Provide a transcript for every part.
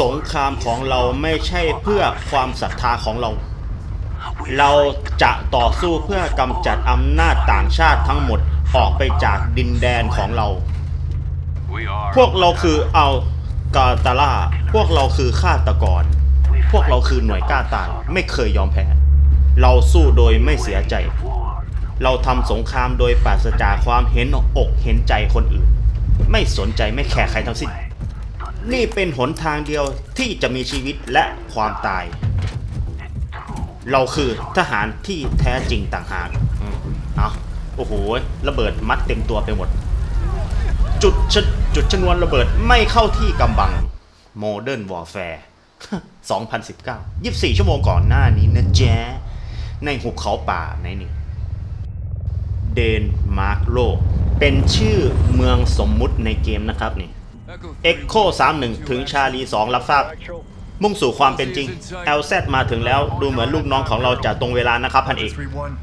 สงครามของเราไม่ใช่เพื่อความศรัทธาของเรา เราจะต่อสู้เพื่อกำจัดอำนาจต่างชาติทั้งหมดออกไปจากดินแดนของเรา พวกเราคืออัลกาตาล่า พวกเราคือฆาตกร พวกเราคือหน่วยกล้าตายไม่เคยยอมแพ้ เราสู้โดยไม่เสียใจ เราทำสงครามโดยปราศจากความเห็นอกเห็นใจคนอื่น ไม่สนใจไม่แคร์ใครทั้งสิ้น นี่เป็นหนทางเดียวที่จะมีชีวิตและความตาย เราคือทหารที่แท้จริงต่างหากอืมเอาโอ้โห ระเบิดมัดเต็มตัวไปหมด จุดชจุดชนวนระเบิดไม่เข้าที่กำบัง Modern Warfare 2019 24 ชั่วโมงก่อนหน้านี้นะแจ๊ในหุบเขาป่าในนี่เดนมาร์กโลก เป็นชื่อเมืองสมมุติในเกมนะครับนี่ Echo 31ถึงชาลี2รับทราบ มุ่งสู่ความเป็นจริง LZ มาถึงแล้วดูเหมือนลูกน้องของเราจะตรงเวลานะครับพันเอก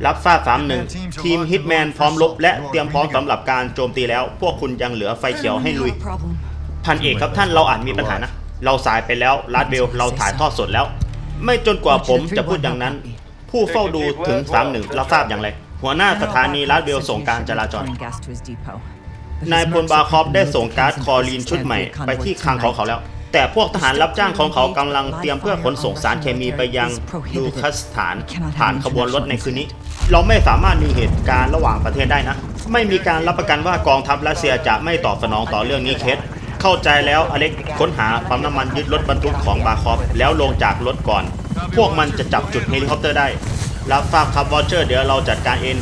รับทราบ31ทีมฮิตแมนพร้อมรบและเตรียมพร้อมสำหรับการโจมตีแล้ว พวกคุณยังเหลือไฟเขียวให้ลุย พันเอกครับท่านเราอาจมีปัญหานะ เราสายไปแล้วลาดเบลเราถ่ายทอดสดแล้ว ไม่จนกว่าผมจะพูดอย่างนั้น ผู้เฝ้าดูถึง31รับทราบอย่างไร หัวหน้าสถานีลาดเบลส่งการจราจร นายพลบาคอฟได้ส่งการ์ดคอลีนชุดใหม่ ไปที่คลังของเขาแล้ว แต่พวกทหารรับจ้างของเขากำลังเตรียมเพื่อขนส่งสารเคมีไปยังดูคัสถาน ผ่านขบวนรถในคืนนี้ เราไม่สามารถมีเหตุการณ์ระหว่างประเทศได้นะ ไม่มีการรับประกันว่ากองทัพรัสเซียจะไม่ตอบสนองต่อเรื่องนี้เคสเข้าใจแล้วอเล็กค้นหาปั๊มน้ำมันยึดรถบรรทุกของบาคอฟแล้วลงจากรถก่อน พวกมันจะจับจุดเฮลิคอปเตอร์ได้รับทราบครับวอเชอร์เดี๋ยวเราจัดการเอง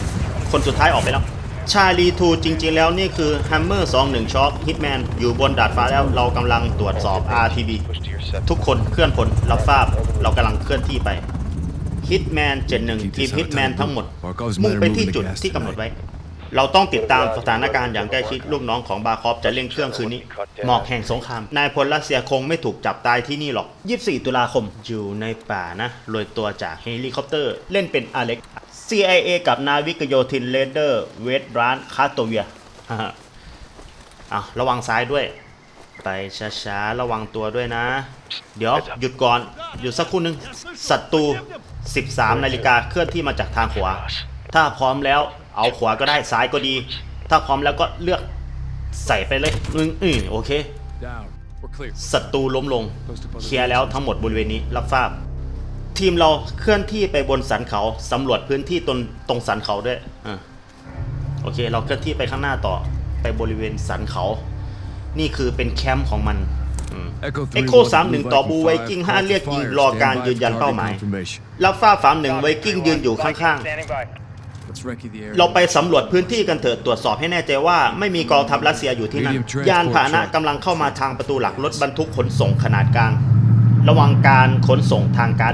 คนสุดท้ายออกไปแล้ว ชาลีทูจริง ๆ แล้วนี่คือ Hammer 21ช็อคฮิตแมนอยู่บนดาดฟ้าแล้วเรากำลังตรวจสอบ RTB ทุกคนเคลื่อนพลรับทราบเรากำลังเคลื่อนที่ไปฮิตแมน71 ทีมฮิตแมนทั้งหมด มุ่งไปที่จุดที่กำหนดไว้ เราต้องติดตามสถานการณ์อย่างใกล้ชิดลูกน้องของบาคอฟจะเร่งเครื่องคืนนี้ หมอกแห่งสงคราม นายพลรัสเซียคงไม่ถูกจับตายที่นี่หรอก 24 ตุลาคมอยู่ในป่านะโรยตัวจากเฮลิคอปเตอร์ เล่นเป็นอเล็ก CIA กับนาวิกโยธินเลเดอร์เวสบรานคาโตเวียฮ่าๆอะระวังซ้ายด้วย ไปช้าๆ ระวังตัวด้วยนะ เดี๋ยวหยุดก่อน หยุดสักครู่หนึงศัตรู 13 นาฬิกาเคลื่อนที่มาจากทางขวา ถ้าพร้อมแล้วเอาขวาก็ได้ซ้ายก็ดี ถ้าพร้อมแล้วก็เลือกใส่ไปเลยอืมอืมโอเค Down. We're clear. ศัตรูล้มลง เคลียร์แล้วทั้งหมดบริเวณนี้รับทราบ ทีมเราเคลื่อนที่ไปบนสันเขาสำรวจพื้นที่ตรงตรงสันเขาด้วยอ่าโอเค เราเคลื่อนที่ไปข้างหน้าต่อไปบริเวณสันเขา นี่คือเป็นแคมป์ของมันอืม Echo 3เอ็กโคสามหนึ่งต่อบูไวกิ้งห้าเรียกยิงรอการยืนยันเป้าหมาย confirmation. รับทราบสามหนึ่งไวกิ้งยืนอยู่ข้าง Let's recce the area. ๆเราไปสำรวจพื้นที่กันเถิดตรวจสอบให้แน่ใจว่าไม่มีกองทัพรัสเซียอยู่ที่นั่นยานพาหนะกำลังเข้ามาทางประตูหลักรถบรรทุกขนส่งขนาดกลาง ระวังการขนส่งทางการ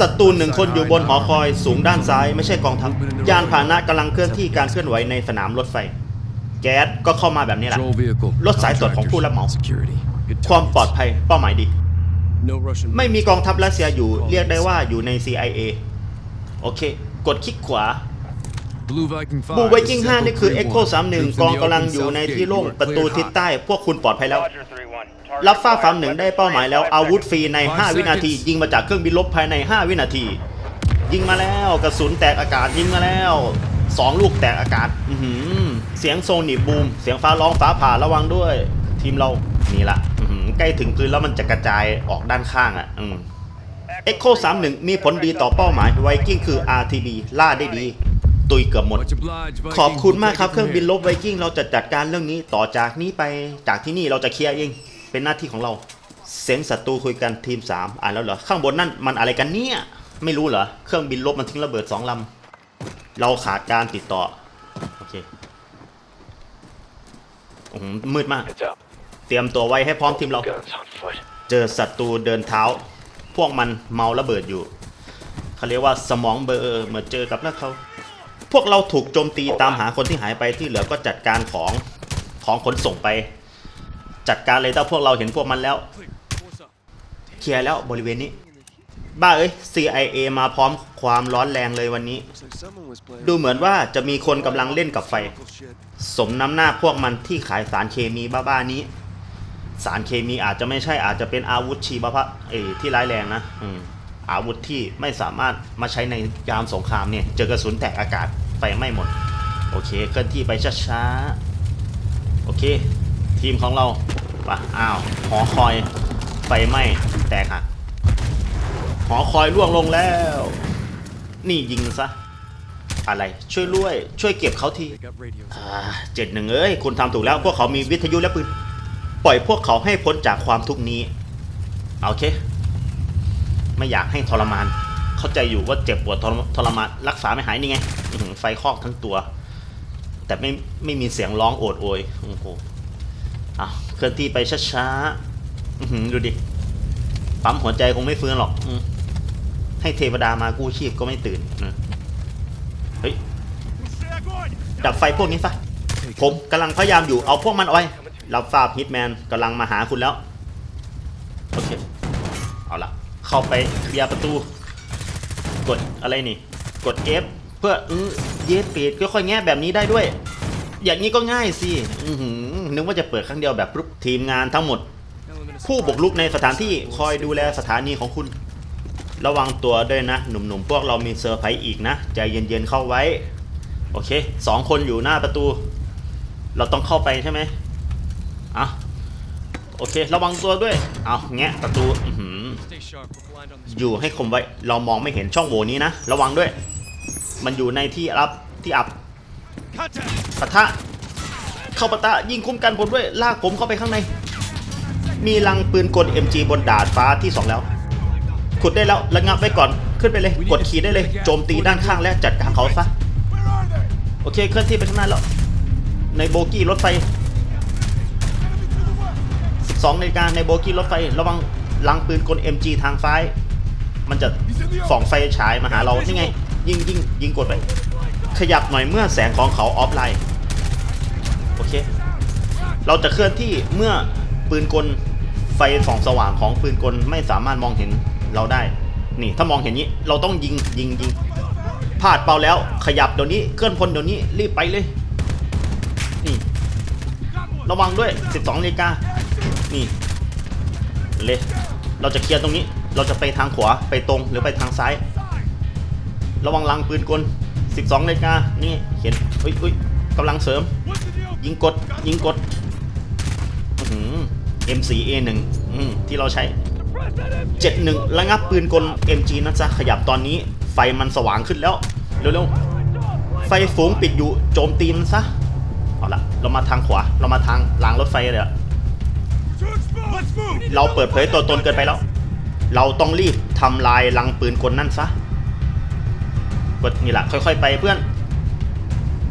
ศัตรูหนึ่งคนอยู่บนหอคอยสูงด้านซ้าย ไม่ใช่กองทัพยานพาหนะกำลังเคลื่อนที่การเคลื่อนไหวในสนามรถไฟ แก๊สก็เข้ามาแบบนี้แหละ Patrol vehicle. รถสายตรวจของผู้รับเหมา Security. Good ความ times. ปลอดภัยเป้าหมายดี No Russian. ไม่มีกองทัพรัสเซียอยู่เรียกได้ว่าอยู่ใน CIA โอเค กดคลิกขวา Blue Viking 5. บูไวกิ้ง this is 5นี่คือ Echo 3-1. Echo 31 Troops ก in อง the กำลัง open อยู่ใน south ที่ gate. โล่ง We're ประตู cleared ทิศ hot. ใต้ พวกคุณปลอดภัยแล้ว รับฟ้าฟ้าหนึ่งได้เป้าหมายแล้วอาวุธฟรีใน 5 วินาที ยิงมาจากเครื่องบินลบภายใน 5 วินาที ยิงมาแล้วกระสุนแตกอากาศยิงมาแล้ว2ลูกแตกอากาศอื้อหือเสียงโซนิบูม เสียงฟ้าร้องฟ้าผ่าระวังด้วย ทีมเรานี่ละอื้อหือใกล้ถึงพื้นแล้วมันจะกระจายออกด้านข้างอะอืม Echo 31มีผลดีต่อเป้าหมายไวกิ้งคือ RTB ล่าได้ดี ตุยเกือบหมด Much obliged, ขอบ Viking. คุณมาก We'll ครับ take เครื่อง it บิน from ลบไวกิ้งเราจะจัดการเรื่องนี้ต่อจากนี้ไปจากที่นี่เราจะเคลียร์เองเป็นหน้าที่ของเรา เสียงศัตรูคุยกันทีม 3 อ่านแล้วเหรอ ข้างบนนั่นมันอะไรกันเนี่ย ไม่รู้เหรอ เครื่องบินลบมันทิ้งระเบิดสองลำ เราขาดการติดต่อ โอเคโอ้โหมืดมาก Heads up. เตรียมตัวไว้ให้พร้อมทีมเรา Guns on foot. เจอศัตรูเดินเท้า พวกมันเมาระเบิดอยู่ เขาเรียกว่าสมองเบลอร์เหมือนเจอกับนักเขา พวกเราถูกโจมตีตามหาคนที่หายไปที่เหลือก็จัดการของของขนส่งไป จัดการเลยถ้าพวกเราเห็นพวกมันแล้ว เคลียร์แล้วบริเวณนี้ บ้าเอ้ย CIA มาพร้อมความร้อนแรงเลยวันนี้ ดูเหมือนว่าจะมีคนกำลังเล่นกับไฟ สมน้ำหน้าพวกมันที่ขายสารเคมีบ้าๆนี้ สารเคมีอาจจะไม่ใช่อาจจะเป็นอาวุธชีวภะเอยที่ร้ายแรงนะ อืม อาวุธที่ไม่สามารถมาใช้ในยามสงครามเนี่ยเจอกระสุนแตกอากาศไฟไหม้หมด โอเคเคลื่อนที่ไปช้าๆ โอเค ทีมของเราปะอ้าวหอคอยไฟไหม้แตกหักหอคอยล่วงลงแล้ว นี่ยิงซะอะไรช่วยด้วย ช่วยเก็บเขาทีเจ็ดหนึ่งเอ้ยคุณทำถูกแล้วพวกเขามีวิทยุและปืน ปล่อยพวกเขาให้พ้นจากความทุกข์นี้ โอเค ไม่อยากให้ทรมาน เข้าใจอยู่ว่าเจ็บปวดทรทรมาน รักษาไม่หายนี่ไงไฟคอกทั้งตัว แต่ไม่ไม่มีเสียงร้องโอดโอยโอ้โหอะเคลื่อนที่ไปช้าๆดูดิปั๊มหัวใจคงไม่ฟื้นหรอกอให้เทวดามากู้ชีพก็ไม่ตื่นนะเฮ้ยดับไฟพวกนี้ซะผมกำลังพยายามอยู่เอาพวกมันเอาไว้รับทราบฮิตแมนกำลังมาหาคุณแล้ว โอเค เอาละ เข้าไปเคลียร์ประตู กดอะไรนี่ กด F เพื่อเออเยสปิดค่อยๆแง่แบบนี้ได้ด้วย อย่างนี้ก็ง่ายสิอือหือนึกว่าจะเปิดครั้งเดียวแบบปุ๊บทีมงานทั้งหมด ผู้บุกรุกในสถานที่คอยดูแลสถานีของคุณ ระวังตัวด้วยนะ หนุ่มๆพวกเรามีเซอร์ไพรส์อีกนะ ใจเย็นๆเข้าไว้ โอเคสองคนอยู่หน้าประตู เราต้องเข้าไปใช่ไหมอะโอเค ระวังตัวด้วย เอาแงะประตู อื อยู่ให้คมไว้ เรามองไม่เห็นช่องโหว่นี้นะ ระวังด้วย มันอยู่ในที่รับที่อับปะทะเข้าปะทะยิงคุ้มกันผมด้วย ลากผมเข้าไปข้างใน มีลังปืนกล MG บนดาดฟ้าที่สองแล้ว ขุดได้แล้วระงับไว้ก่อน ขึ้นไปเลย กดขี่ได้เลย โจมตีด้านข้างและจัดการเขาซะ โอเค เคลื่อนที่ไปข้างหน้าแล้ว ในโบกี้รถไฟ 12นาฬิกาในโบกี้รถไฟ ระวัง ลังปืนกล MG ทางซ้าย มันจะส่องไฟฉายมาหาเรา นี่ไง ยิงยิงยิงกดไป ขยับหน่อยเมื่อแสงของเขาออฟไลน์ โอเค เราจะเคลื่อนที่เมื่อปืนกลไฟส่องสว่างของปืนกลไม่สามารถมองเห็นเราได้ นี่ถ้ามองเห็นนี้เราต้องยิงยิงยิงพลาดเปล่าแล้ว ขยับเดี๋ยวนี้เคลื่อนพลเดี๋ยวนี้รีบไปเลย นี่ ระวังด้วย 12นาฬิกานี่ เลย เราจะเคลียร์ตรงนี้ เราจะไปทางขวาไปตรงหรือไปทางซ้าย ระวังลังปืนกล 12นาฬิกานี่เห็นอุ้ยอุ้ยกำลังเสริม ยิงกดยิงกดอื้อหือ M4A1 อืมที่เราใช้ 71 ระงับปืนกล MG นะจ๊ะขยับตอนนี้ ไฟมันสว่างขึ้นแล้ว เร็วๆ ไฟฝูงปิดอยู่โจมตีมันซะ เอาละเรามาทางขวา เรามาทางรางรถไฟเลยอะ เราเปิดเผยตัวตนเกินไปแล้ว เราต้องรีบทำลายลังปืนกลนั่นซะกดนี่แหละค่อยๆไปเพื่อน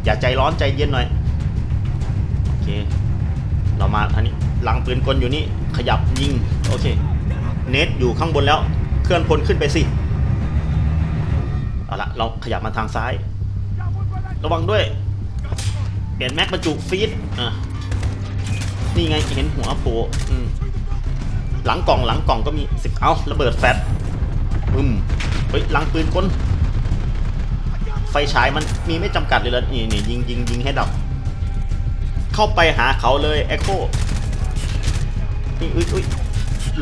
อย่าใจร้อนใจเย็นหน่อย โอเค เรามาอันนี้ลังปืนกลอยู่นี่ ขยับยิง โอเค เนตอยู่ข้างบนแล้ว เคลื่อนพลขึ้นไปสิ เอาละเราขยับมาทางซ้าย ระวังด้วย เปลี่ยนแม็กบรรจุฟีดอะนี่ไงเห็นหัวโผล่อืม หลังกล่องหลังกล่องก็มีสิบเอาระเบิดแฟตอืมเฮ้ยหลังปืนกลไฟฉายมันมีไม่จำกัดเลยละนี่นี่ยิงยิงยิงให้ดับ เข้าไปหาเขาเลยเอ็กโคนี่อุ้ยอุ้ย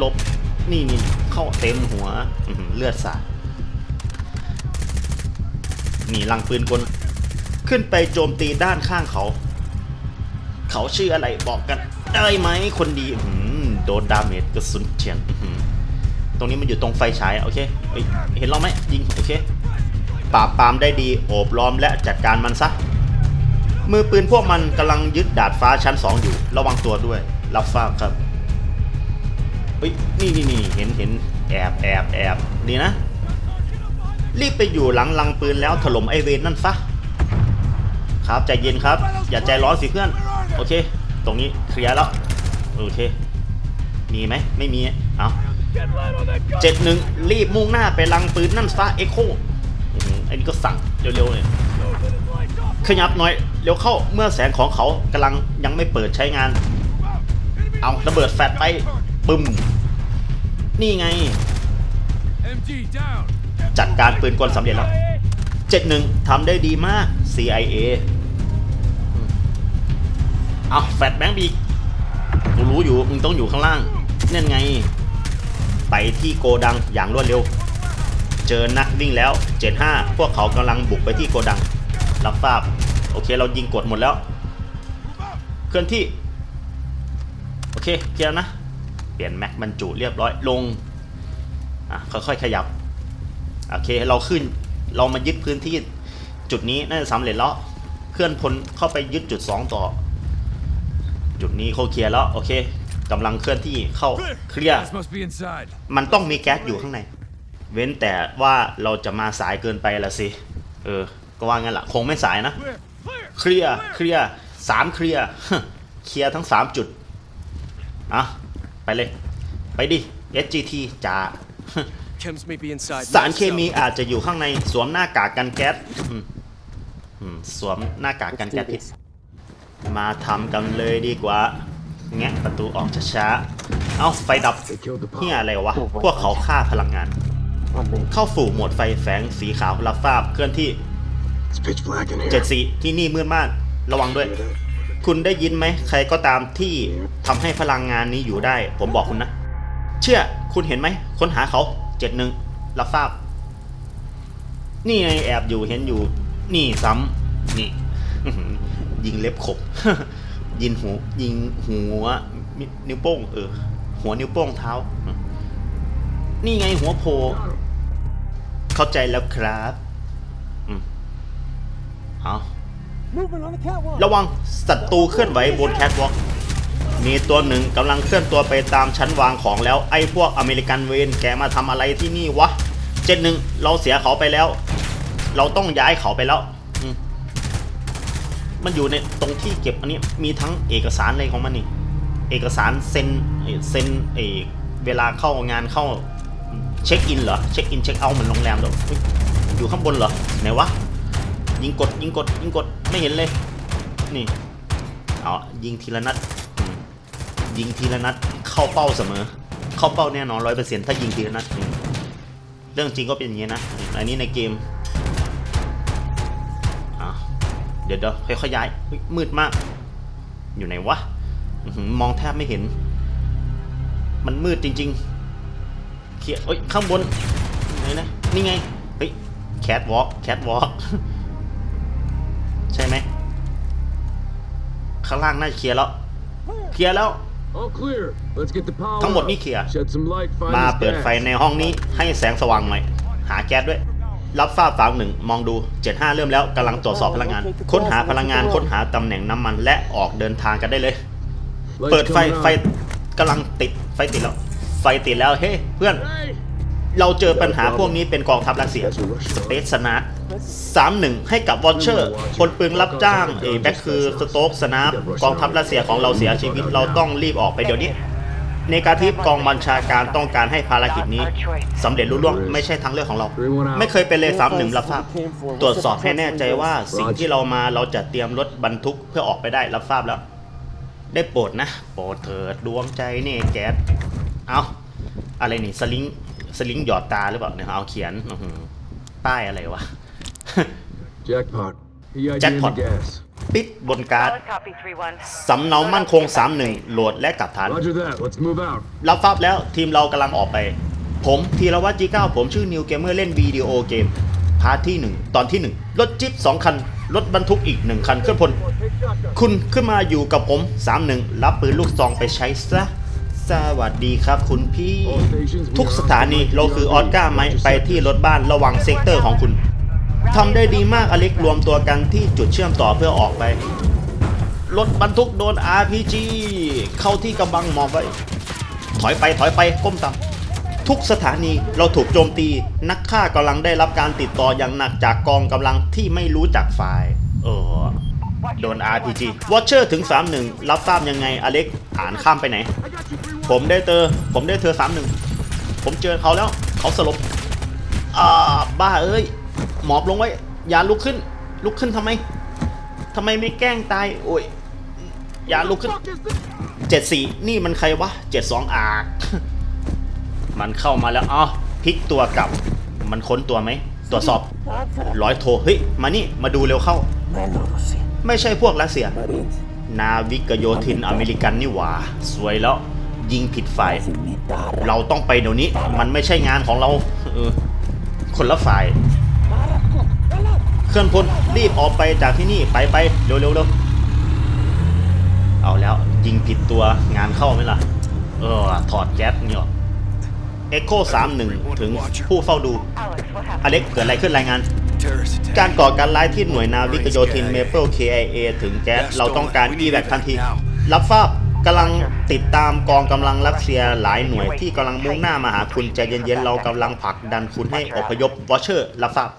ลบนี่นี่เข้าเต็มหัวเลือดสาดนี่ลังปืนกลขึ้นไปโจมตีด้านข้างเขา เขาชื่ออะไรบอกกันได้ไหมคนดีอื้อหือ โดนดาเมจกระสุนเฉียนตรงนี้มันอยู่ตรงไฟฉายโอเคเฮ้ยเห็นเราไหมยิงโอเคปราบปรามได้ดีโอบล้อมและจัดการมันซะมือปืนพวกมันกำลังยึดดาดฟ้าชั้น 2 อยู่ ระวังตัวด้วย รับทราบครับเฮ้ยนี่นี่นี่เห็นเห็นแอบแอบแอบดีนะ รีบไปอยู่หลังลังปืนแล้วถล่มไอเวนนั่นซะครับใจเย็นครับ อย่าใจร้อนสิเพื่อน โอเค ตรงนี้เคลียร์แล้ว โอเค มีไหมไม่มีเอาเจ็ดหนึ่งรีบมุ่งหน้าไปลังปืนนั่นซะเอ็กโคอื้อหือไอ้นี่ก็สั่งเร็วๆเลยขยับหน่อยเร็วเข้าเมื่อแสงของเขากำลังยังไม่เปิดใช้งาน เอาระเบิดแฟลชไปปึ้ม นี่ไง MG down. จัดการปืนกลสำเร็จแล้วเจ็ดหนึ่งทำได้ดีมาก CIA อืมเอาแฟลชแบงค์บีกกูรู้รู้อยู่ มึงต้องอยู่ข้างล่าง นั่นไงไปที่โกดังอย่างรวดเร็ว เจอนักวิ่งแล้ว 75 พวกเขากำลังบุกไปที่โกดัง รับทราบ โอเคเรายิงกดหมดแล้ว เคลื่อนที่ โอเคเคลียร์นะ เปลี่ยนแม็กบรรจุเรียบร้อยลง อะค่อยๆขยับ โอเคเราขึ้นเรามายึดพื้นที่จุดนี้น่าจะสำเร็จแล้ว เคลื่อนพลเข้าไปยึดจุด 2 ต่อ จุดนี้เขาเคลียร์แล้ว โอเค กำลังเคลื่อนที่เข้าเคลียร์ Gas must be inside. มันต้องมีแก๊สอยู่ข้างใน เว้นแต่ว่าเราจะมาสายเกินไปละสิ เออ ก็ว่างั้นละคงไม่สายนะ Clear. Clear. เคลียร์ เคลียร์สามเคลียร์ เคลียร์ทั้งสามจุด อะ ไปเลย ไปดิ SGT จ่า Chems may be inside. สารเคมีอาจจะอยู่ข้างในสวมหน้ากากกันแก๊สอืมอืมสวมหน้ากากกันแก๊สพิษมาทำกันเลยดีกว่า แงะประตูออกช้าๆ เอาไฟดับ They killed the เฮีย power. อะไรวะ พวกเขาฆ่าพลังงาน เข้าสู่โหมดไฟแฝงสีขาวรับทราบเคลื่อนที่ It's pitch black in here. เจ็ดสีที่นี่มืดมาก ระวังด้วย คุณได้ยินไหม ใครก็ตามที่ทำให้พลังงานนี้อยู่ได้ ผมบอกคุณนะ เชื่อ คุณเห็นไหม ค้นหาเขาเจ็ดหนึ่งรับทราบ นี่ไงแอบอยู่เห็นอยู่ นี่ซ้ำนี่อื้อหือยิงเล็บขบ ยิงหูยิงหัวนิ้วโป้งเออ หัวนิ้วโป้งเท้า นี่ไงหัวโผล่เข้าใจแล้วครับอืมเอาระวังศัตรูเคลื่อนไหวบนแคทวอล์กมีตัวหนึ่งกำลังเคลื่อนตัวไปตามชั้นวางของแล้ว ไอ้พวกอเมริกันเวนแกมาทำอะไรที่นี่วะ เจ็ดหนึ่งเราเสียเขาไปแล้ว เราต้องย้ายเขาไปแล้วอื มันอยู่ในตรงที่เก็บอันนี้มีทั้งเอกสารอะไรของมันนี่ เอกสารเซ็นเซ็นเอกเวลาเข้างานเข้าเช็คอินเหรอเช็คอินเช็คเอาท์เหมือนโรงแรมเหรอเฮ้ยอยู่ข้างบนเหรอไหนวะยิงกดยิงกดยิงกดไม่เห็นเลยนี่เอายิงทีละนัดยิงทีละนัดเข้าเป้าเสมอ เข้าเป้าแน่นอนร้อยเปอร์เซ็นต์ถ้ายิงทีละนัดเรื่องจริงก็เป็นอย่างนี้นะอันนี้ในเกม เดี๋ยวเดี๋ยวค่อยๆย้ายเฮ้ยมืดมาก อยู่ไหนวะอื้อหือมองแทบไม่เห็น มันมืดจริง ๆ เขียเอ้ยข้างบนไหนนะนี่ไงเฮ้ยแคทวอล์กแคทวอล์กใช่ไหมข้างล่างน่าจะเคลียร์แล้วเคลียร์แล้ว All clear. Let's get the power. ทั้งหมด up. นี่เคลียร์ Shed some light. Find มา this เปิด gas. ไฟในห้องนี้ให้แสงสว่างหน่อย หาแก๊สด้วย รับทราบฝางหนึ่งมองดู 75 เริ่มแล้วกำลังตรวจสอบพลังงาน ค้นหาพลังงานค้นหาตำแหน่งน้ำมันและออกเดินทางกันได้เลย Lights เปิดไฟ coming on. ไฟกำลังติดไฟติดแล้ว ไฟติดแล้วเฮ้เพื่อน Hey! เราเจอปัญหาพวกนี้เป็นกองทัพรัสเซียสเปซสนาร์สามหนึ่งให้กับวอชเชอร์คนปืนรับจ้างเอแบ็คคือสโต๊กสนาร์กองทัพรัสเซียของเราเสียชีวิตเราต้องรีบออกไปเดี๋ยวนี้ ในการที่กองบัญชาการต้องการให้ภารกิจนี้สำเร็จรุ่ล่วงไม่ใช่ทางเลือกของเรา ไม่เคยเป็นเลยสามหนึ่งรับทราบตรวจสอบให้แน่ใจว่าสิ่งที่เรามาเราจะเตรียมรถบรรทุกเพื่อออกไปได้รับทราบแล้ว ได้โปรดนะ โปรดเถิดดวงใจเนี่ยแก๊สเอาอะไรนี่สลิงสลิงหยอดตาหรือเปล่าเนี่ยเอาเขียนอื้อหือป้ายอะไรวะ Jackpot. EID in the Jackpot. gas. ปิดบนการ์ด Solid copy 3-1. สำเนามั่นคง 31 โหลดและกลับฐาน Roger that. Let's move out. รับทราบแล้วทีมเรากำลังออกไป ผมธีรวัตรจีเก้าผมชื่อนิวเกมเมอร์เล่นวิดีโอเกม พาร์ทที่ 1 ตอนที่ 1 รถจิ๊บ2คัน รถบรรทุกอีก 1 คันเคลื่อนพล คุณขึ้นมาอยู่กับผม 31 รับปืนลูกซองไปใช้ซะ สวัสดีครับคุณพี่ ทุกสถานีเราคือออสการ์ไหมไปที่รถบ้านระวังเซกเตอร์ของคุณ ทำได้ดีมากอเล็กรวมตัวกันที่จุดเชื่อมต่อเพื่อออกไป รถบรรทุกโดน RPG เข้าที่กำบังหมอบไว้ ถอยไปถอยไปก้มต่ำทุกสถานีเราถูกโจมตี นักฆ่ากำลังได้รับการติดต่ออย่างหนักจากกองกำลังที่ไม่รู้จักฝ่าย เออ โดน RPG Watcher ถึง 31 รับทราบยังไงอเล็กอ่านข้ามไปไหน ผมได้เจอผมได้เธอ 31 ผมเจอเขาแล้ว เขาสลบอ่าบ้าเอ้ย หมอบลงไว้ อย่าลุกขึ้น ลุกขึ้นทำไมทำไมไม่แกล้งตาย โอ้ย อย่าลุกขึ้นเจ็ดสี่นี่มันใครวะเจ็ดสองอามันเข้ามาแล้วอ๋อพลิกตัวกลับ มันค้นตัวไหม ตรวจสอบร้อยโท เฮ้ย มานี่ มาดูเร็วเข้า ไม่ใช่พวกรัสเซีย นาวิกโยธินอเมริกันนี่หว่า สวยแล้ว ยิงผิดฝ่าย เราต้องไปเดี๋ยวนี้ มันไม่ใช่งานของเรา คนละฝ่าย อนพลรีบออกไปจากที่นี่ไปไปเร็วเร็วเร็วเอาแล้วยิงผิดตัวงานเข้าไหมล่ะ เออ ถอดแก๊สเนี่ยเอ็กโคสามหนึ่งถึงผู้เฝ้าดู อเล็กเกิดอะไรขึ้นรายงาน การก่อการร้ายที่หน่วยนาวิกโยธินเมเปิล KIA ถึงแก๊สเราต้องการอีแวคทันที รับทราบกำลังติดตามกองกำลังรัสเซียหลายหน่วยที่กำลังมุ่งหน้ามาหาคุณใจเย็นๆเรากำลังผลักดันคุณให้อพยพวอชเชอร์รับทราบ